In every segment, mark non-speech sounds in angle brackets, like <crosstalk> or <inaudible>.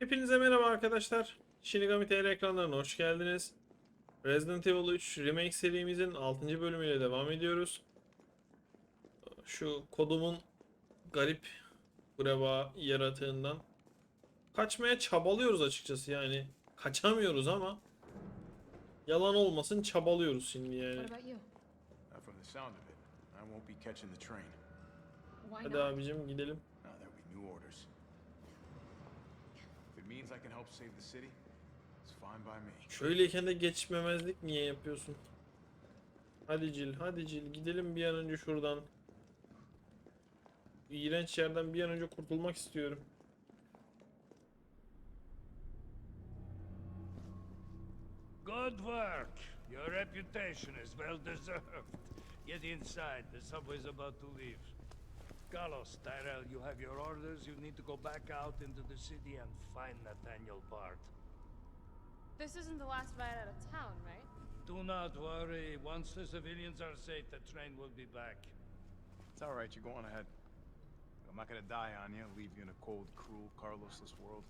Hepinize merhaba arkadaşlar. Shinigami TR ekranlarına hoş geldiniz. Resident Evil 3 Remake serimizin 6. bölümüyle devam ediyoruz. Şu kodumun garip greba yaratığından kaçmaya çabalıyoruz açıkçası yani. Kaçamıyoruz ama yalan olmasın çabalıyoruz şimdi yani. Hadi abicim gidelim. Now there'll be new orders. Means I can help save the city, it's fine by me. Şöyleyken de geçmemezlik niye yapıyorsun? Hadi Cil, hadi Cil gidelim bir an önce şuradan. İğrenç yerden bir an önce kurtulmak istiyorum. Good work. Your reputation is well deserved. Get inside. The subway's about to leave. Carlos, Tyrell, you have your orders. You need to go back out into the city and find Nathaniel Bart. This isn't the last ride out of town, right? Do not worry. Once the civilians are safe, the train will be back. It's all right, you're going ahead. I'm not gonna die on you, leave you in a cold, cruel, Carlosless world.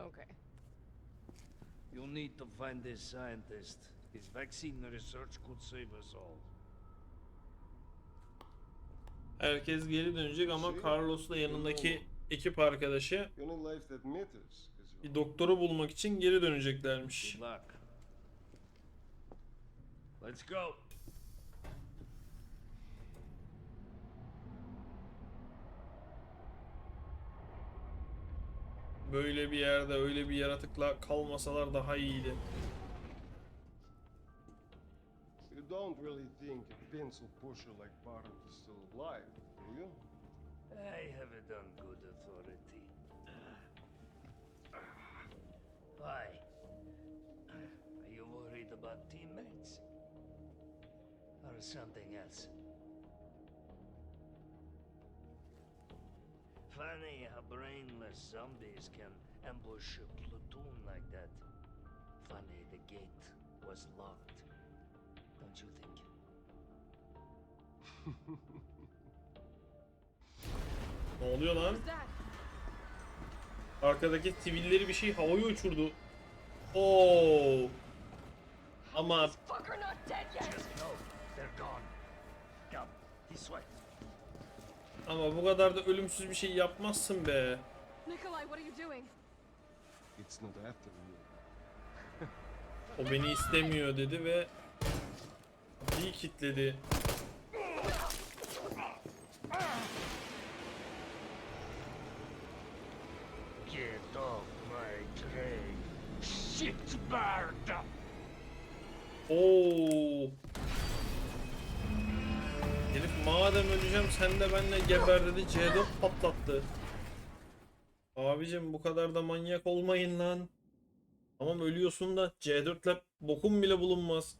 Okay. You'll need to find this scientist. His vaccine research could save us all. Herkes geri dönecek ama Carlos'la yanındaki ekip arkadaşı bir doktoru bulmak için geri döneceklermiş. Let's go. Böyle bir yerde öyle bir yaratıkla kalmasalar daha iyiydi. Don't really think a pencil pusher like Barton is still alive, do you? I have it on good authority. Why? Are you worried about teammates? Or something else? Funny how brainless zombies can ambush a platoon like that. Funny the gate was locked. Don't you think? Ne oluyor lan? Arkadaki sivilleri bir şey havaya uçurdu. Oo. Ama Fucker not dead yet! Just know they're gone. Come, this way. ama bu kadar da ölümsüz bir şey yapmazsın be. Nikolai, what are you doing? It's not after you. O beni istemiyor dedi ve bir kitledi. Get off my train. Shit bird! Oo. Herif madem öleceğim sen de benimle geber dedi C4 patlattı. Abicim bu kadar da manyak olmayın lan. Tamam ölüyorsun da C4 ile bokum bile bulunmaz.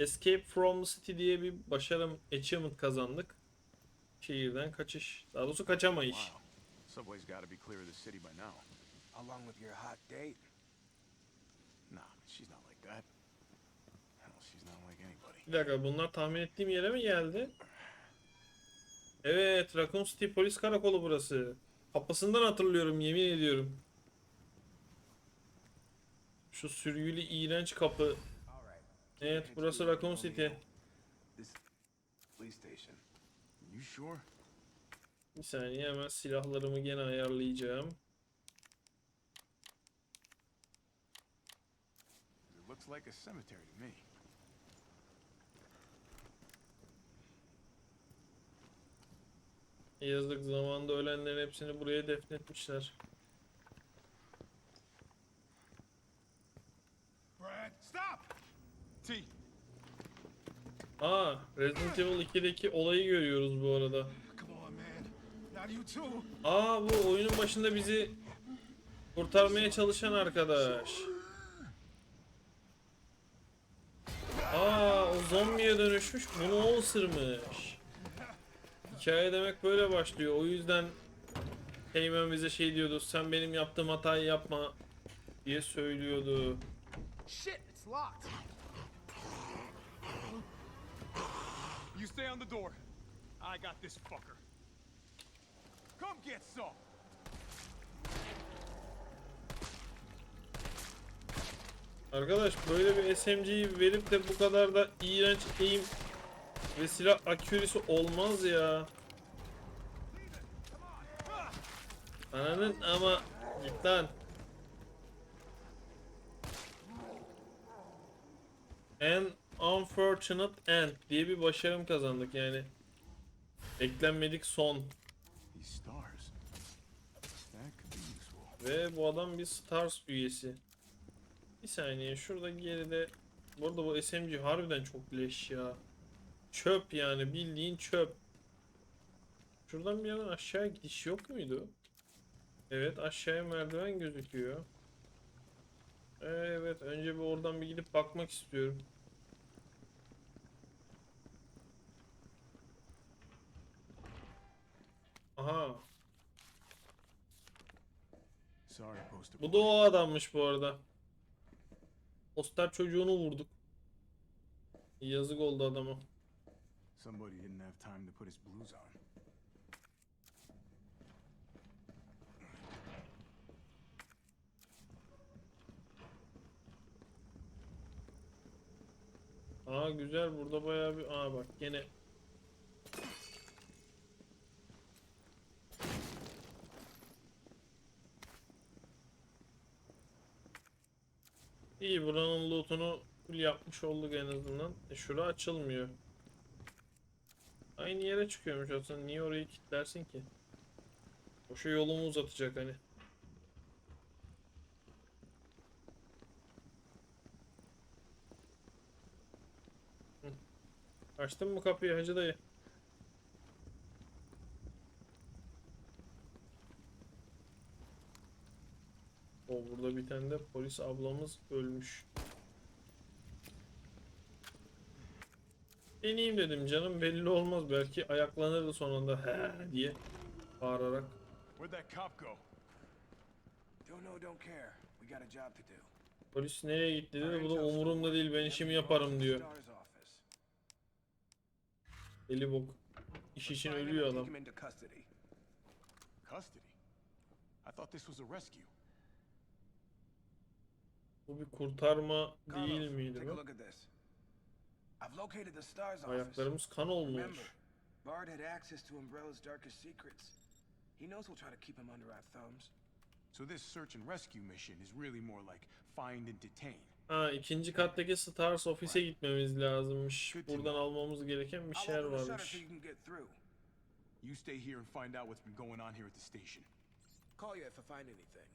Escape from the City diye bir başarım achievement kazandık. Şehirden kaçış. Daha doğrusu kaçamayış. Subway's gotta be clear of the city by now. Along with your hot date. Nah, she's not like that. Hell, she's not like anybody. Bir dakika bunlar tahmin ettiğim yere mi geldi? Evet Raccoon City polis karakolu burası. Kapısından hatırlıyorum yemin ediyorum. Şu sürgülü iğrenç kapı. Evet burası Raccoon City. Bir saniye hemen silahlarımı gene ayarlayacağım. Yazık zamanında ölenlerin hepsini buraya defnetmişler. Aa Resident Evil 2'deki olayı görüyoruz bu arada. Aa bu oyunun başında bizi kurtarmaya çalışan arkadaş. Aa o zombiye dönüşmüş bunu o ısırmış. Hikaye demek böyle başlıyor. O yüzden Heyman bize şey diyordu. Sen benim yaptığım hatayı yapma diye söylüyordu. Shit, it's locked. You stay on the door. I got this fucker. Come get some! Arkadaş böyle bir SMG'yi verip de bu kadar da iğrenç eğim ve silah akürisi olmaz ya. Ananın ama git. En unfortunate end diye bir başarım kazandık yani. Beklenmedik son. Ve bu adam bir Stars üyesi. Bir saniye şurada geride bu arada bu SMG harbiden çok leş ya. Çöp yani bildiğin çöp. Şuradan bir yana aşağı gidiş yok muydu? Evet aşağıya merdiven gözüküyor. Evet önce bir oradan bir gidip bakmak istiyorum. Aha Bu da o adammış bu arada. Poster çocuğunu vurduk. Yazık oldu adama. Somebody didn't have time to put his blues on. Aa güzel burada bayağı bir aa bak gene İyi full yapmış olduk en azından. E şura açılmıyor. Aynı yere çıkıyormuş aslında. Niye orayı kilitlersin ki? Boşa yolumu uzatacak hani. Açtın mı kapıyı hacı dayı? O burada bir tane de polis ablamız ölmüş. Deneyeyim dedim canım belli olmaz belki ayaklanırdı sonunda he diye bağırarak. Where'd that cop go? Don't know, don't care. We got a job to do. Polis nereye gitti dedi bu da umurumda değil ben işimi yaparım diyor. Deli bok. İş için ölüyor adam. Bu bir kurtarma değil miydi bu? I've located the Star's office. Ayaklarımız kan olmuş. Remember, Bard had access to Umbrella's darkest secrets. He knows we'll try to keep him under our thumbs. So this search and rescue mission is really more like find and detain. Ha ikinci kattaki Stars ofise gitmemiz lazımmış. Buradan almamız gereken bir şeyler varmış. so you can get through. You stay here and find out what's been going on here at the station. Call you if I find anything.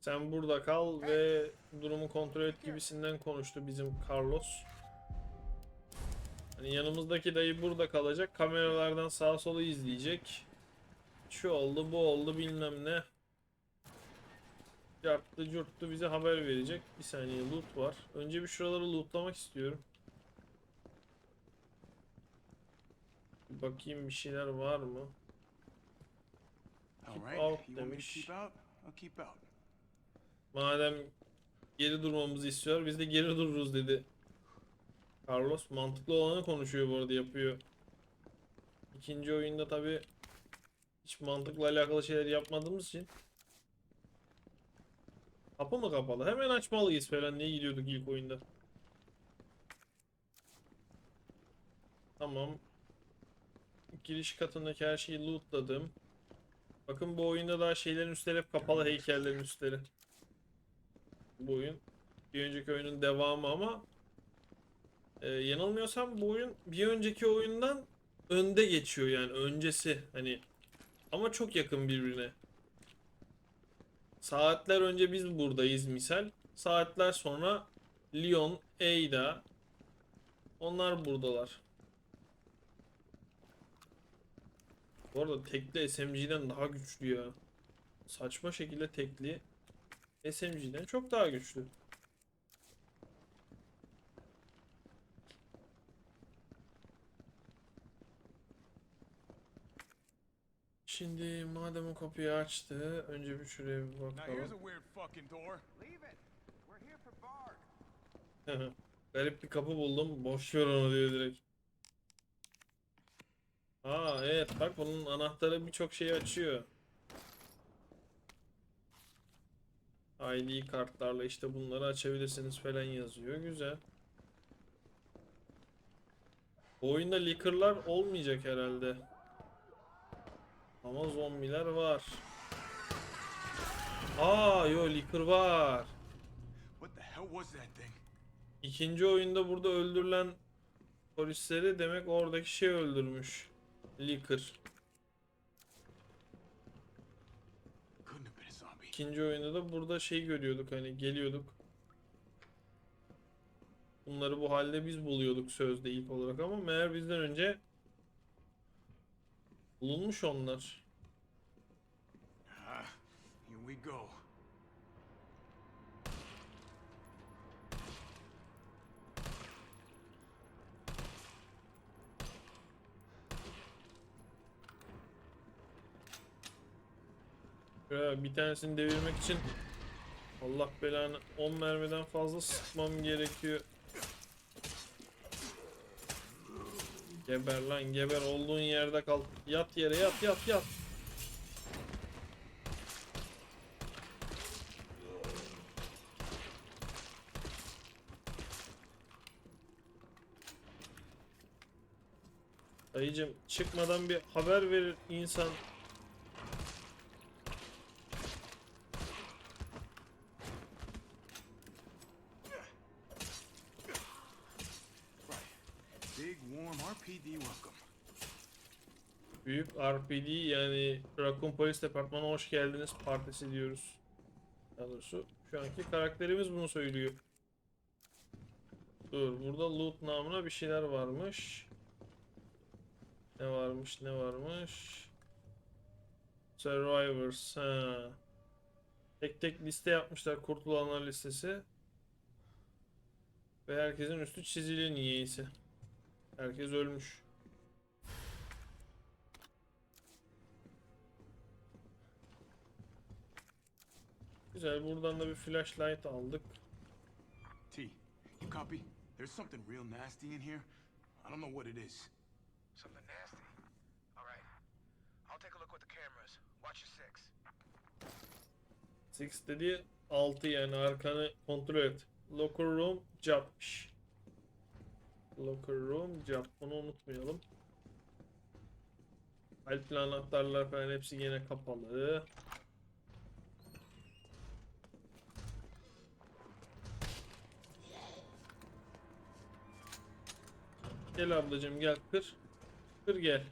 Sen burada kal ve durumu kontrol et gibisinden konuştu bizim Carlos. Hani yanımızdaki dayı burada kalacak. Kameralardan sağa sola izleyecek. Şu oldu bu oldu bilmem ne. Carttı curttu bize haber verecek. Bir saniye loot var. Önce bir şuraları lootlamak istiyorum. Bir bakayım bir şeyler var mı? Keep out demiş. Madem geri durmamızı istiyor biz de geri dururuz dedi. Carlos mantıklı olanı konuşuyor bu arada yapıyor. İkinci oyunda tabi hiç mantıkla alakalı şeyler yapmadığımız için. Kapı mı kapalı? Hemen açmalıyız falan diye gidiyorduk ilk oyunda. Tamam. Giriş katındaki her şeyi lootladım. Bakın bu oyunda daha şeylerin üstleri hep kapalı heykellerin üstleri. Bu oyun bir önceki oyunun devamı ama e, yanılmıyorsam bu oyun bir önceki oyundan önde geçiyor yani öncesi hani ama çok yakın birbirine. Saatler önce biz buradayız misal. Saatler sonra Leon, Ada onlar buradalar. Bu arada tekli SMG'den daha güçlü ya. Saçma şekilde tekli SMG'den çok daha güçlü. Şimdi madem o kapıyı açtı, önce bir şuraya bir bakalım. <laughs> Garip bir kapı buldum, boş ver onu diyor direkt. Aa evet bak bunun anahtarı birçok şeyi açıyor. ID kartlarla işte bunları açabilirsiniz falan yazıyor. Güzel. Bu oyunda leaker'lar olmayacak herhalde. Ama zombiler var. Aa yo leaker var. İkinci oyunda burada öldürülen polisleri demek oradaki şey öldürmüş. Zombie. İkinci oyunda da burada şey görüyorduk hani geliyorduk. Bunları bu halde biz buluyorduk sözde ilk olarak ama meğer bizden önce bulunmuş onlar. Ah, here we go. Ya bir tanesini devirmek için Allah belanı 10 mermiden fazla sıkmam gerekiyor. Geber lan geber olduğun yerde kal. Yat yere yat yat yat. Dayıcım çıkmadan bir haber verir insan. RPD yani Raccoon Polis Departmanı hoş geldiniz partisi diyoruz. Daha şu anki karakterimiz bunu söylüyor. Dur burada loot namına bir şeyler varmış. Ne varmış ne varmış. Survivors ha. Tek tek liste yapmışlar kurtulanlar listesi. Ve herkesin üstü çizili niyeyse. Herkes ölmüş. Güzel buradan da bir flashlight aldık. T, you copy? There's something real nasty in here. I don't know what it is. Something nasty. All right. I'll take a look with the cameras. Watch your six. Six dediği 6 yani arkanı kontrol et. Locker room capmış. Locker room cap bunu unutmayalım. Alpli anahtarlar falan hepsi yine kapalı. Gel ablacığım gel kır. Kır gel.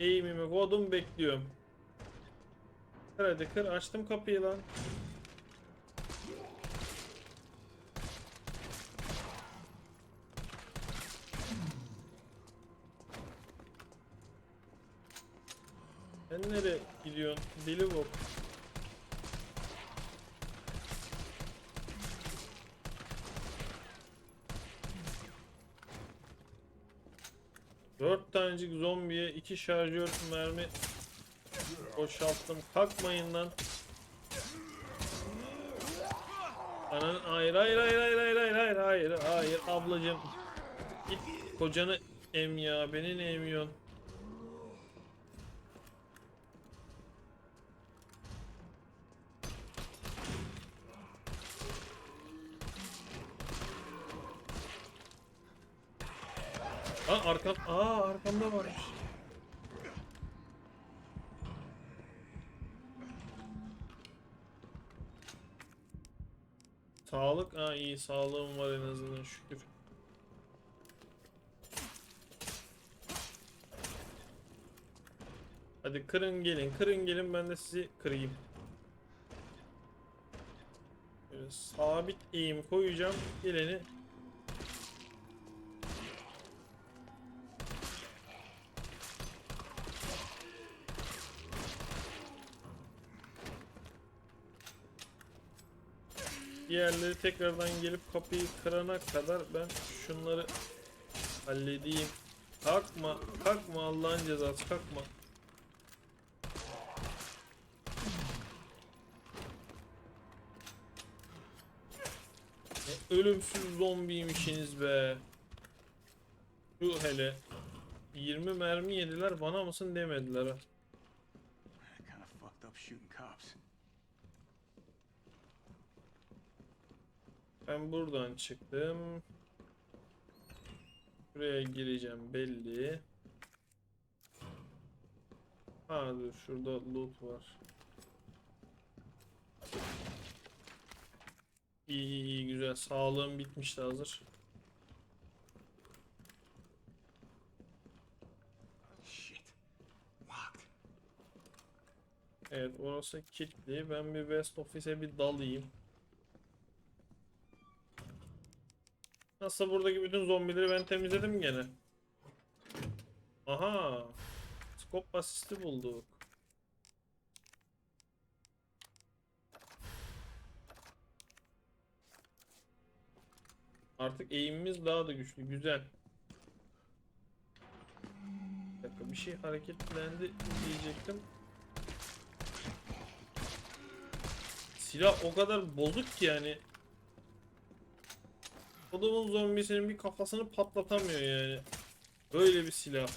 Eğimimi kodum bekliyorum. Kır hadi kır açtım kapıyı lan. Sen nereye gidiyorsun? Deli bok. Dört tanecik zombiye iki şarjör mermi boşalttım. Kalkmayın lan. Anan hayır hayır hayır hayır hayır hayır hayır hayır hayır ablacım. Git kocanı em ya beni ne emiyorsun? Aa arkam aa arkamda varmış. Sağlık ha iyi sağlığım var en azından şükür. Hadi kırın gelin kırın gelin ben de sizi kırayım. Böyle sabit eğim koyacağım geleni Diğerleri tekrardan gelip kapıyı kırana kadar ben şunları halledeyim. Kalkma, kalkma Allah'ın cezası kalkma. Ne ölümsüz zombiymişsiniz be. Şu hele 20 mermi yediler bana mısın demediler ha. Ben buradan çıktım. Buraya gireceğim belli. Ha dur şurada loot var. İyi iyi iyi güzel. Sağlığım bitmişti hazır. Evet orası kilitli. Ben bir West Office'e bir dalayım. Nasıl buradaki bütün zombileri ben temizledim gene. Aha. Scope asisti bulduk. Artık eğimimiz daha da güçlü. Güzel. Bir dakika bir şey hareketlendi diyecektim. Silah o kadar bozuk ki yani. Adamın zombisinin bir kafasını patlatamıyor yani. Böyle bir silah.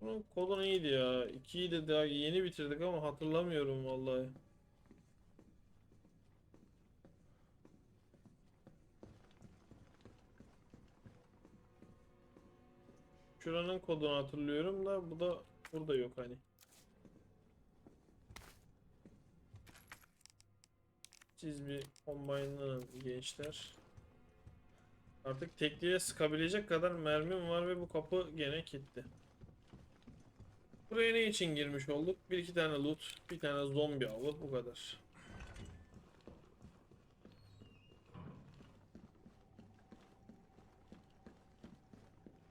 Bunun kodu neydi ya? 2'yi de daha yeni bitirdik ama hatırlamıyorum vallahi. Şuranın kodunu hatırlıyorum da bu da burada yok hani. Siz bir combine'lanın gençler. Artık tekliğe sıkabilecek kadar mermim var ve bu kapı gene kilitli. Buraya ne için girmiş olduk? Bir iki tane loot, bir tane zombi avı bu kadar.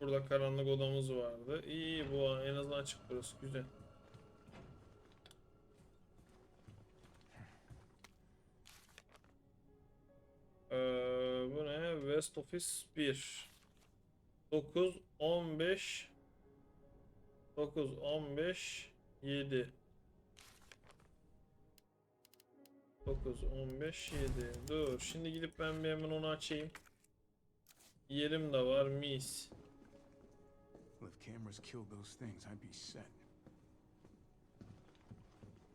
Burada karanlık odamız vardı. İyi bu en azından açık burası güzel. West Office 1 9 15 9 15 7 9 15 7 Dur şimdi gidip ben bir hemen onu açayım. Yerim de var mis. İf cameras killed those things, I'd be set.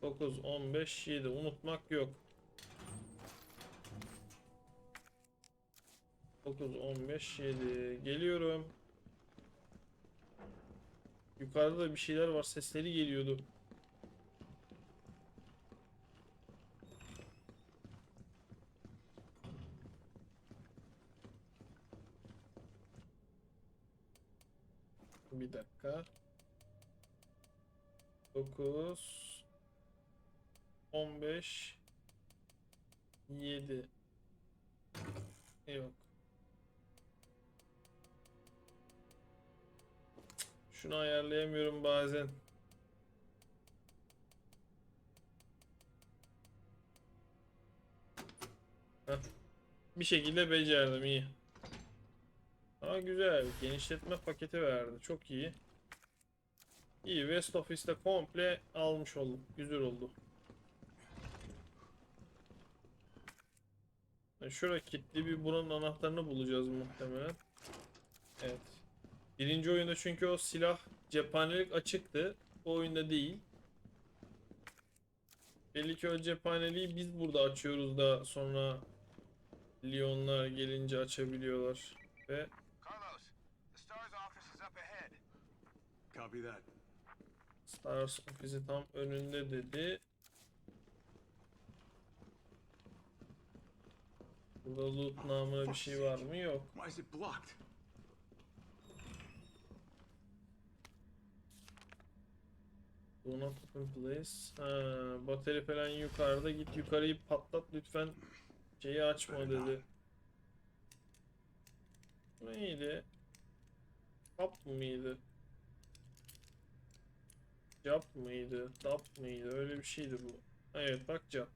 9 15 7 unutmak yok. 9 15 7 geliyorum. Yukarıda da bir şeyler var sesleri geliyordu. Bir dakika. 9 15 7 Yok. Şunu ayarlayamıyorum bazen. Heh. Bir şekilde becerdim iyi. Aa güzel. Genişletme paketi verdi. Çok iyi. İyi. West Office'te komple almış olduk. Güzel oldu. Şurada kilitli bir buranın anahtarını bulacağız muhtemelen. Evet. Birinci oyunda çünkü o silah cephanelik açıktı. Bu oyunda değil. Belli ki o cephaneliği biz burada açıyoruz da sonra Lyonlar gelince açabiliyorlar. Ve Carlos, the STARS office is up ahead. Copy that. Stars ofisi tam önünde dedi. Burada loot namına bir şey var mı? Yok. Why is it blocked? Do not open place. Ha, bateri falan yukarıda. Git yukarıyı patlat lütfen. Şeyi açma dedi. Bu neydi? Tap mıydı? Cap mıydı? Tap mıydı? Öyle bir şeydi bu. Evet bak cap.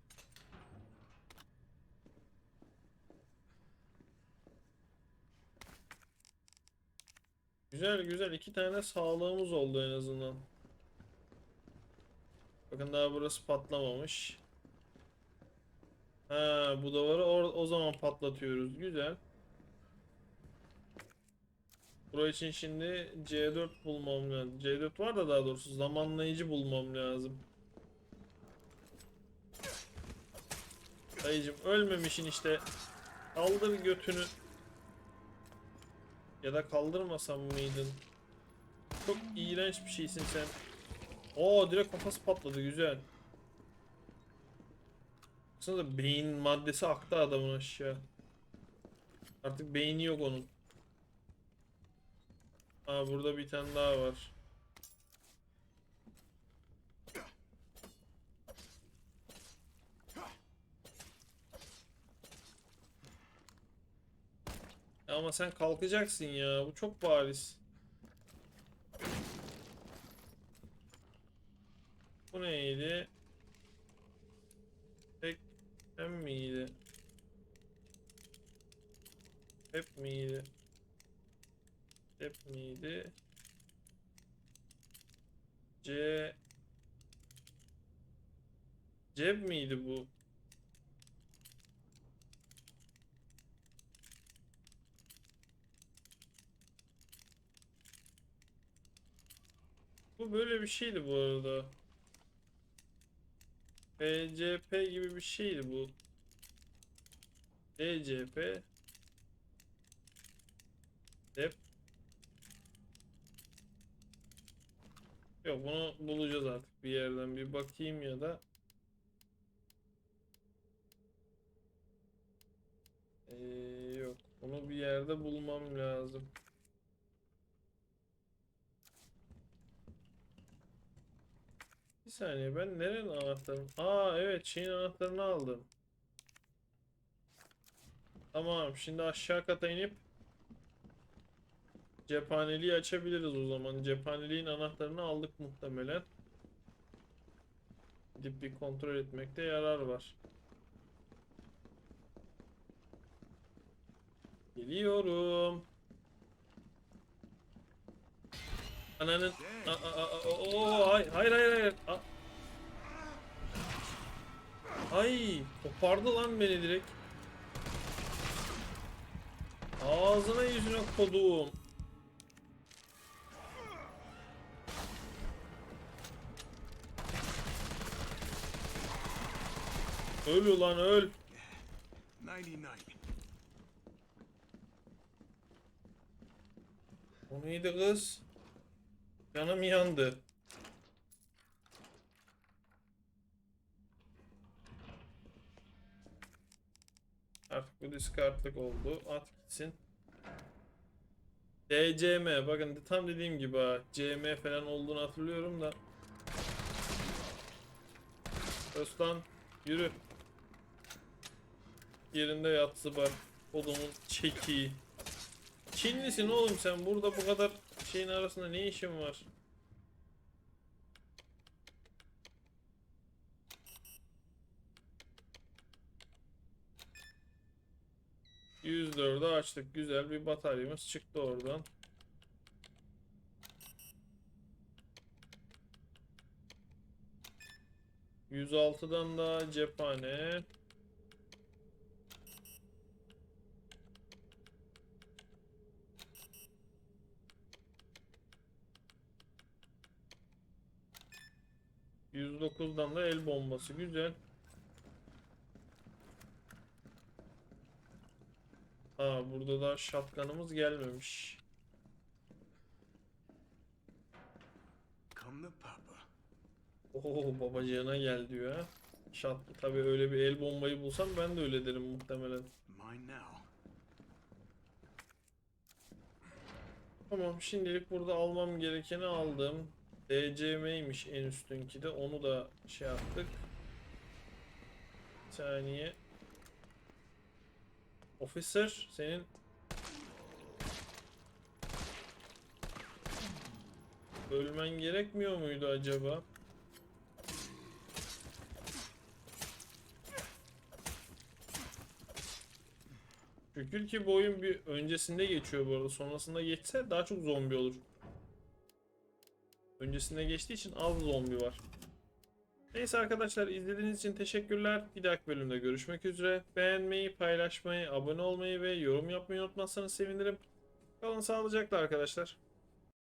Güzel güzel iki tane sağlığımız oldu en azından. Bakın daha burası patlamamış. Ha bu duvarı o zaman patlatıyoruz. Güzel. Bura için şimdi C4 bulmam lazım. C4 var da daha doğrusu zamanlayıcı bulmam lazım. Dayıcım ölmemişin işte. Kaldır götünü. Ya da kaldırmasam mıydın? Çok iğrenç bir şeysin sen. Oo direkt kafası patladı güzel. Baksanıza beyin maddesi aktı adamın aşağı. Artık beyni yok onun. Aa burada bir tane daha var. Ama sen kalkacaksın ya. Bu çok bariz. Bu neydi? Tek hem miydi? Hep miydi? Hep miydi? C Cep miydi bu? Bu böyle bir şeydi bu arada. PCP gibi bir şeydi bu. DCP Dep Yok bunu bulacağız artık bir yerden. Bir bakayım ya da. Ee, yok. Bunu bir yerde bulmam lazım. Bir saniye ben nerenin anahtarını? Aa evet şeyin anahtarını aldım. Tamam şimdi aşağı kata inip cephaneliği açabiliriz o zaman. Cephaneliğin anahtarını aldık muhtemelen. Gidip bir kontrol etmekte yarar var. Geliyorum. Ananın a, a, a, o, hayır hayır hayır. hayır. A- Ay kopardı lan beni direkt. Ağzına yüzüne koduğum. Öl ulan öl. 99. O neydi kız? Canım yandı. Artık bu diskartlık oldu. At gitsin. DCM. Bakın tam dediğim gibi ha. CM falan olduğunu hatırlıyorum da. Öztan yürü. Yerinde yatsı var. Odumun çekiği. Çinlisin oğlum sen. Burada bu kadar şeyin arasında ne işin var? %4'ü açtık. Güzel bir bataryamız çıktı oradan. %6'dan da cephane. %9'dan da el bombası. Güzel. Ha burada da shotgun'ımız gelmemiş. Come Papa. Oo babacığına gel diyor ha. Shot tabii öyle bir el bombayı bulsam ben de öyle derim muhtemelen. Tamam şimdilik burada almam gerekeni aldım. DCM'ymiş en üstünki de onu da şey yaptık. Bir saniye. Officer senin Ölmen gerekmiyor muydu acaba? Şükür ki bu oyun bir öncesinde geçiyor bu arada. Sonrasında geçse daha çok zombi olur. Öncesinde geçtiği için az zombi var. Neyse arkadaşlar izlediğiniz için teşekkürler. Bir dahaki bölümde görüşmek üzere. Beğenmeyi, paylaşmayı, abone olmayı ve yorum yapmayı unutmazsanız sevinirim. Kalın sağlıcakla arkadaşlar.